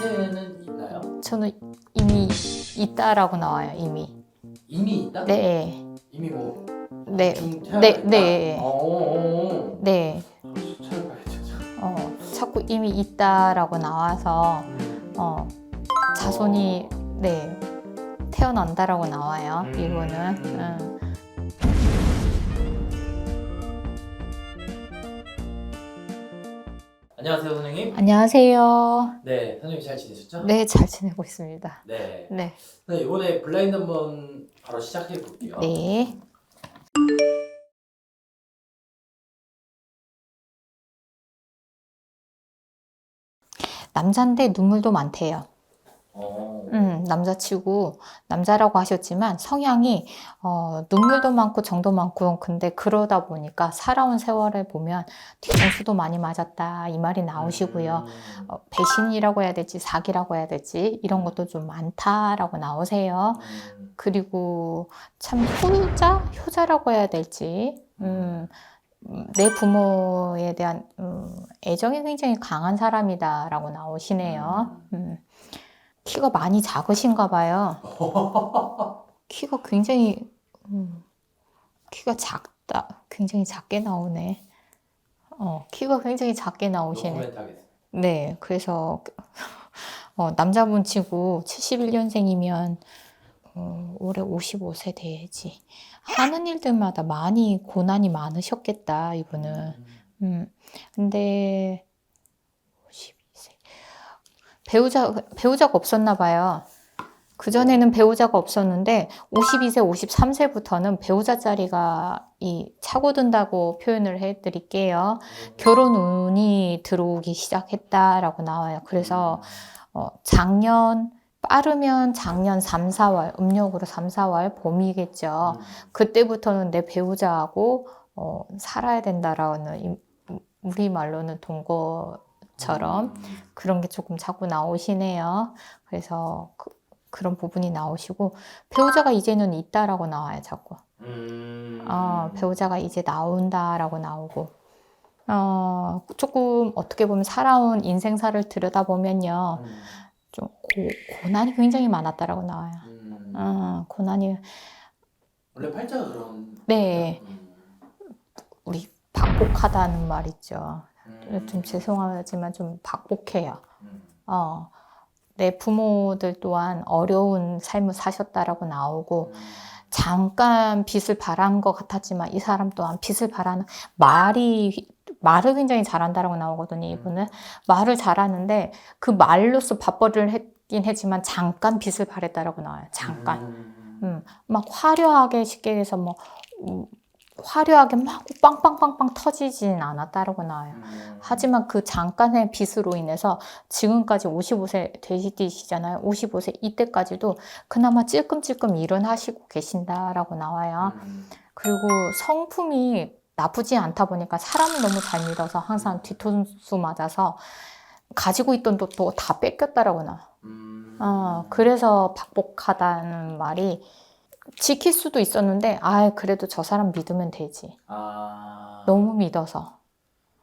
이세는 있나요? 저는 이미 있다라고 나와요. 이미. 이미 있다? 네. 이미 뭐 네. 중 태아가 네, 있다? 네. 어, 어, 네. 어. 찾아봐야죠. 어, 자꾸 이미 있다라고 나와서 음. 어, 자손이 네. 태어난다라고 나와요. 음. 이거는. 음. 안녕하세요 선생님. 안녕하세요. 네 선생님 잘 지내셨죠? 네, 잘 지내고 있습니다. 네. 네. 네 이번에 블라인드 한번 바로 시작해 볼게요. 네. 남잔데 눈물도 많대요. 어. 음, 남자치고 남자라고 하셨지만 성향이 어, 눈물도 많고 정도 많고 근데 그러다 보니까 살아온 세월을 보면 뒤통수도 많이 맞았다 이 말이 나오시고요. 음. 어, 배신이라고 해야 될지 사기라고 해야 될지 이런 것도 좀 많다라고 나오세요. 음. 그리고 참 효자 효자라고 해야 될지 음, 음, 내 부모에 대한 음, 애정이 굉장히 강한 사람이다라고 나오시네요. 음, 키가 많이 작으신가 봐요. 키가 굉장히 음, 키가 작다. 굉장히 작게 나오네. 어, 키가 굉장히 작게 나오시네. 네, 그래서 어, 남자분 치고 71년생이면 어, 올해 55세 돼야지. 하는 일들마다 많이 고난이 많으셨겠다, 이분은. 음. 음, 근데 52세 배우자 배우자가 없었나 봐요. 그 전에는 배우자가 없었는데 52세, 53세부터는 배우자 자리가 이 차고 든다고 표현을 해 드릴게요. 결혼 운이 들어오기 시작했다라고 나와요. 그래서 어, 작년 빠르면 작년 3, 4월 음력으로 3, 4월 봄이겠죠. 음. 그때부터는 내 배우자하고 어, 살아야 된다라는 이- 우리 말로는 동거 처럼 음. 그런 게 조금 자꾸 나오시네요. 그래서 그, 그런 부분이 나오시고 배우자가 이제는 있다라고 나와요, 자꾸. 음. 어, 배우자가 이제 나온다라고 나오고. 어, 조금 어떻게 보면 살아온 인생사를 들여다보면요. 음. 좀 고, 고난이 굉장히 많았다라고 나와요. 음. 어, 고난이 원래 팔자가 그런. 네. 음. 우리 박복하다는 말 있죠. 음. 좀 죄송하지만 좀 박복해요. 음. 어, 내 부모들 또한 어려운 삶을 사셨다라고 나오고 음. 잠깐 빚을 바란 것 같았지만 이 사람 또한 빚을 바라는 말이 말을 굉장히 잘한다라고 나오거든요. 이분은 말을 잘하는데 그 말로써 밥벌이를 했긴 했지만 잠깐 빚을 바랬다라고 나와요. 잠깐. 음. 음, 막 화려하게 쉽게 해서 뭐 음, 화려하게 막 빵빵빵빵 터지진 않았다라고 나와요. 음. 하지만 그 잠깐의 빚으로 인해서 지금까지 55세 되시잖아요. 55세 이때까지도 그나마 찔끔찔끔 일어나시고 계신다라고 나와요. 음. 그리고 성품이 나쁘지 않다 보니까 사람을 너무 잘 믿어서 항상 뒤통수 맞아서 가지고 있던 돈도 다 뺏겼다라고 나와요. 음. 어, 그래서 박복하다는 말이 지킬 수도 있었는데, 아, 그래도 저 사람 믿으면 되지. 아. 너무 믿어서.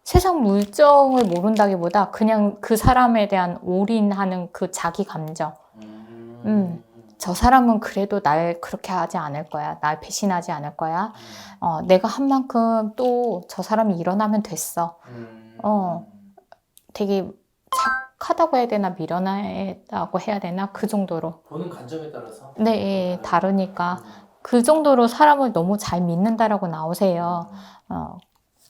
세상 물정을 모른다기보다 그냥 그 사람에 대한 올인하는 그 자기 감정. 음. 음. 저 사람은 그래도 날 그렇게 하지 않을 거야. 날 배신하지 않을 거야. 어, 내가 한 만큼 또 저 사람이 일어나면 됐어. 음. 어. 되게 착하다고 해야 되나, 미련하다고 해야 되나, 그 정도로. 보는 관점에 따라서. 네, 또 다르니까. 음. 그 정도로 사람을 너무 잘 믿는다라고 나오세요. 어,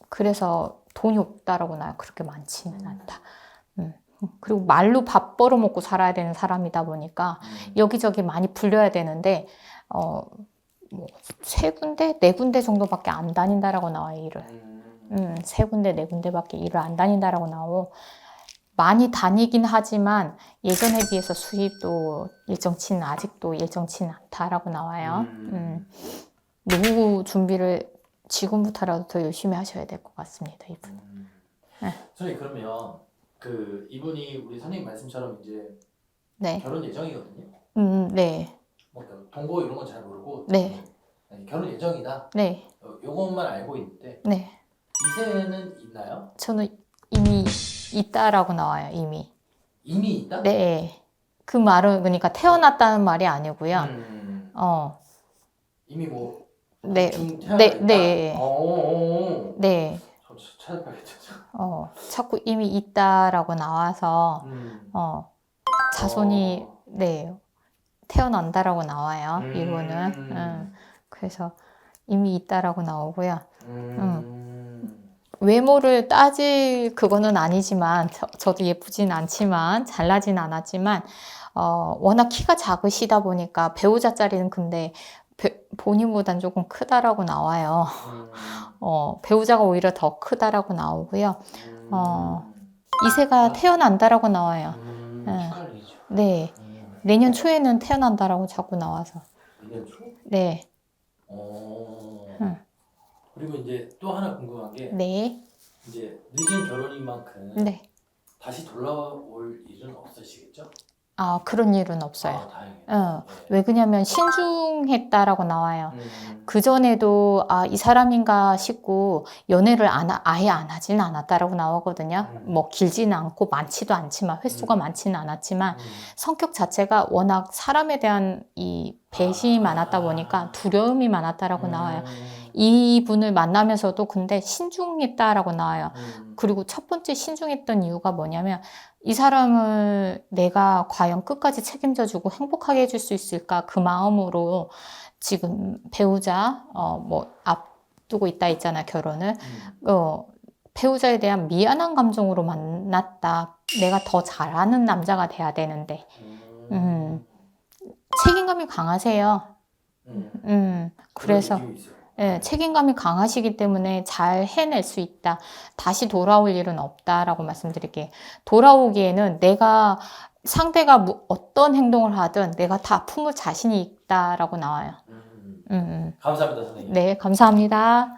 그래서 돈이 없다라고 나요. 그렇게 많지는 않다. 음. 그리고 말로 밥 벌어 먹고 살아야 되는 사람이다 보니까 음. 여기저기 많이 불려야 되는데 어, 뭐세 군데, 네 군데 정도밖에 안 다닌다라고 나와요, 일을. 음. 음, 세 군데, 네 군데밖에 일을 안 다닌다라고 나오고 많이 다니긴 하지만 예전에 비해서 수입도 예정치는 아직도 예정치는 않다라고 나와요. 음. 음. 노후 준비를 지금부터라도 더 열심히 하셔야 될 것 같습니다, 이분. 음. 네. 선생님 그러면 그 이분이 우리 선생님 말씀처럼 이제 네, 결혼 예정이거든요. 음, 네, 뭐 동거 이런 건 잘 모르고 네. 결혼 예정이다. 네, 어, 요것만 알고 있는데 네. 이세는 있나요? 저는 이미 있다라고 나와요, 이미. 이미 있다? 네. 그 말은 그러니까 태어났다는 말이 아니고요. 음, 어, 이미 뭐 네, 중 태어나 네, 있다? 네. 어, 어, 어. 네, 저 찾아봐야겠다. 어, 자꾸 이미 있다라고 나와서 음. 어, 자손이 어. 네 태어난다라고 나와요. 음. 이분은. 음, 그래서 이미 있다라고 나오고요. 음. 외모를 따질 그거는 아니지만 저, 저도 예쁘진 않지만 잘나진 않았지만 어, 워낙 키가 작으시다 보니까 배우자 자리는 근데 배- 본인보단 조금 크다라고 나와요. 음. 어, 배우자가 오히려 더 크다라고 나오고요. 음. 어. 이세가 태어난다라고 나와요. 음. 네. 축하드리죠. 네. 음. 내년 초에는 태어난다라고 자꾸 나와서. 내년 초? 네. 어. 음. 그리고 이제 또 하나 궁금한 게 네. 이제 늦은 결혼인 만큼 네. 다시 돌아올 일은 없으시겠죠? 아, 그런 일은 없어요. 아, 다행이네요. 어. 네. 왜 그러냐면 신중했다라고 나와요. 음. 그전에도 아, 이 사람인가 싶고 연애를 안, 하- 아예 안 하진 않았다라고 나오거든요. 음. 뭐 길지는 않고 많지도 않지만 횟수가 음. 많지는 않았지만 음. 성격 자체가 워낙 사람에 대한 이 배신이 아. 많았다 보니까 두려움이 많았다라고 나와요. 음. 이분을 만나면서도 근데 신중했다라고 나와요. 음. 그리고 첫 번째 신중했던 이유가 뭐냐면 이 사람을 내가 과연 끝까지 책임져주고 행복하게 해줄 수 있을까 그 마음으로 지금 배우자 어 뭐 앞두고 있다 있잖아 결혼을 음. 어 배우자에 대한 미안한 감정으로 만났다 내가 더 잘하는 남자가 돼야 되는데 음. 책임감이 강하세요 음. 음 그래서. 예, 책임감이 강하시기 때문에 잘 해낼 수 있다. 다시 돌아올 일은 없다라고 말씀드릴게요. 돌아오기에는 내가 상대가 무- 어떤 행동을 하든 내가 다 품을 자신이 있다라고 나와요. 음. 음, 감사합니다, 선생님. 음. 네, 감사합니다.